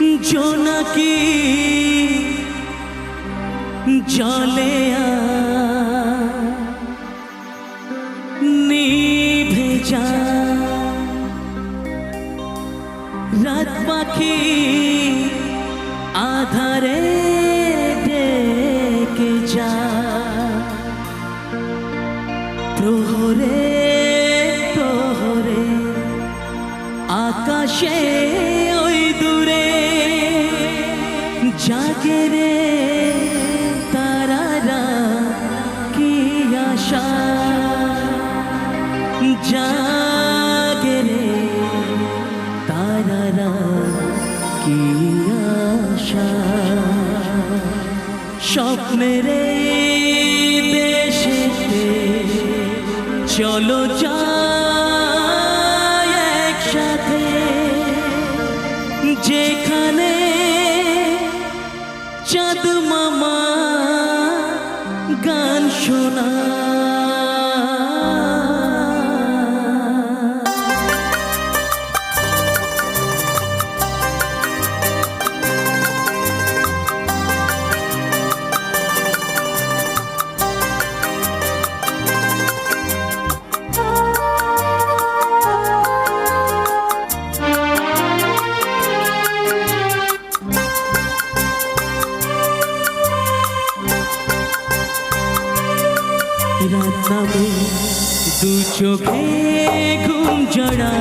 জোনাকি জলে নিভে যা। রাত পাখি আধারে ডেকে যা। প্রহরে প্রহরে আকাশে ওই দূরে জাগে রে, তারারা কি আশা? জাগে রে, তারারা কি আশা? স্বপ্নের দেশেতে চলো যাই একসাথে। যেখানে চাঁদ মামা গান শোনা। রাত নামে দু চোখে ঘুম জড়া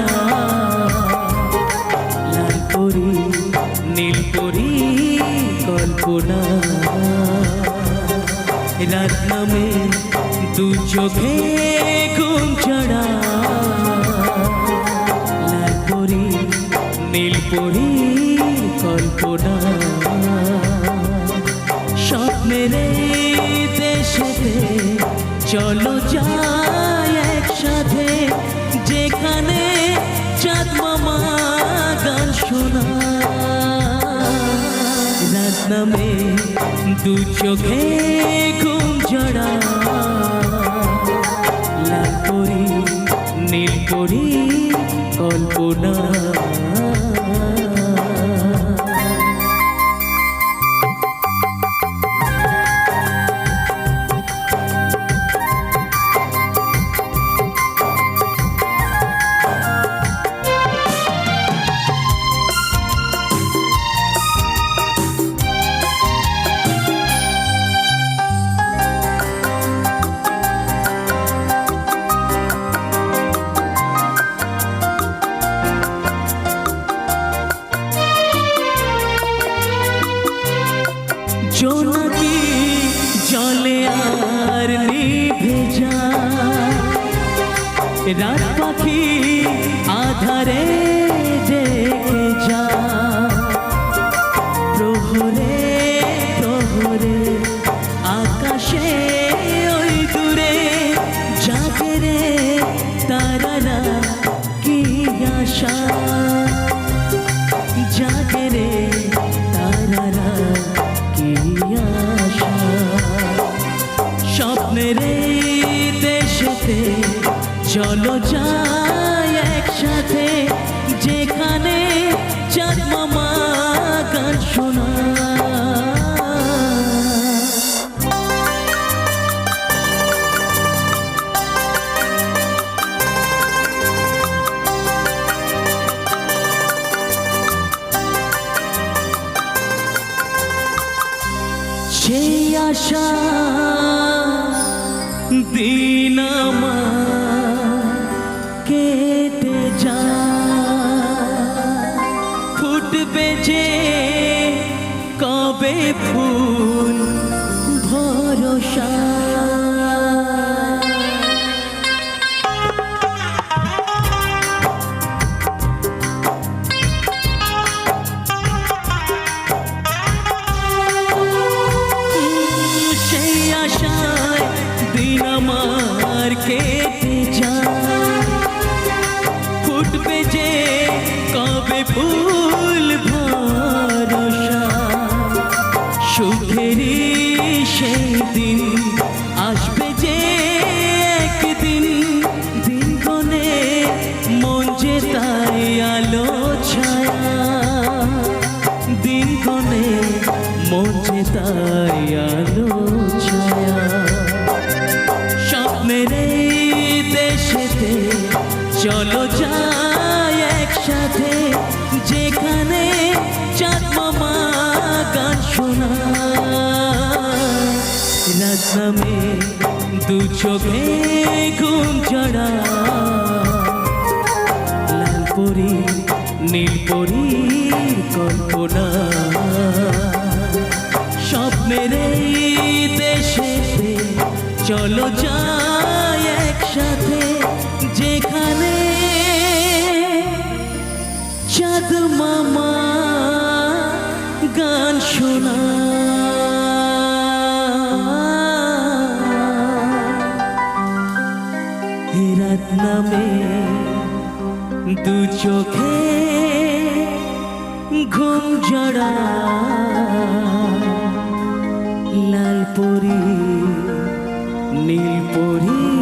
লাল পরি নীল পরি কল্পনা। রাত নামে দু চোখে ঘুম জড়া লাল পরি নীল পরি কল্পনা। চলো যাই একসাথে, যেখানে চাঁদ মামা গান শোনা রাত নামে দু চোখে ঘুম জড়া লাল করি, নীল করি, কল্পনা। রাত পাখি আধারে দেখে যা। প্রহরে প্রহরে, আকাশে ওই দূরে জাগে রে তারারা কি আশা? জাগে রে তারারা কি আশা? স্বপ্নের দেশেতে চলো যাই একসাথে যেখানে চাঁদ আলো ছায়া, দিন কনে মজে তাই আলো ছায়া। স্বপ্নের দেশেতে চলো যায় একসাথে, যেখানে চাঁদ মামা গান শোনা রাত দুছো দু চোখে ঘুম চড়া লাল পরি নীল পরীর কল্পনা। স্বপ্নের দেশে চলো যাই একসাথে, যেখানে চাঁদ মামা গান শোনা। দু চোখে ঘুম জড়া লাল পরি নীল পরি।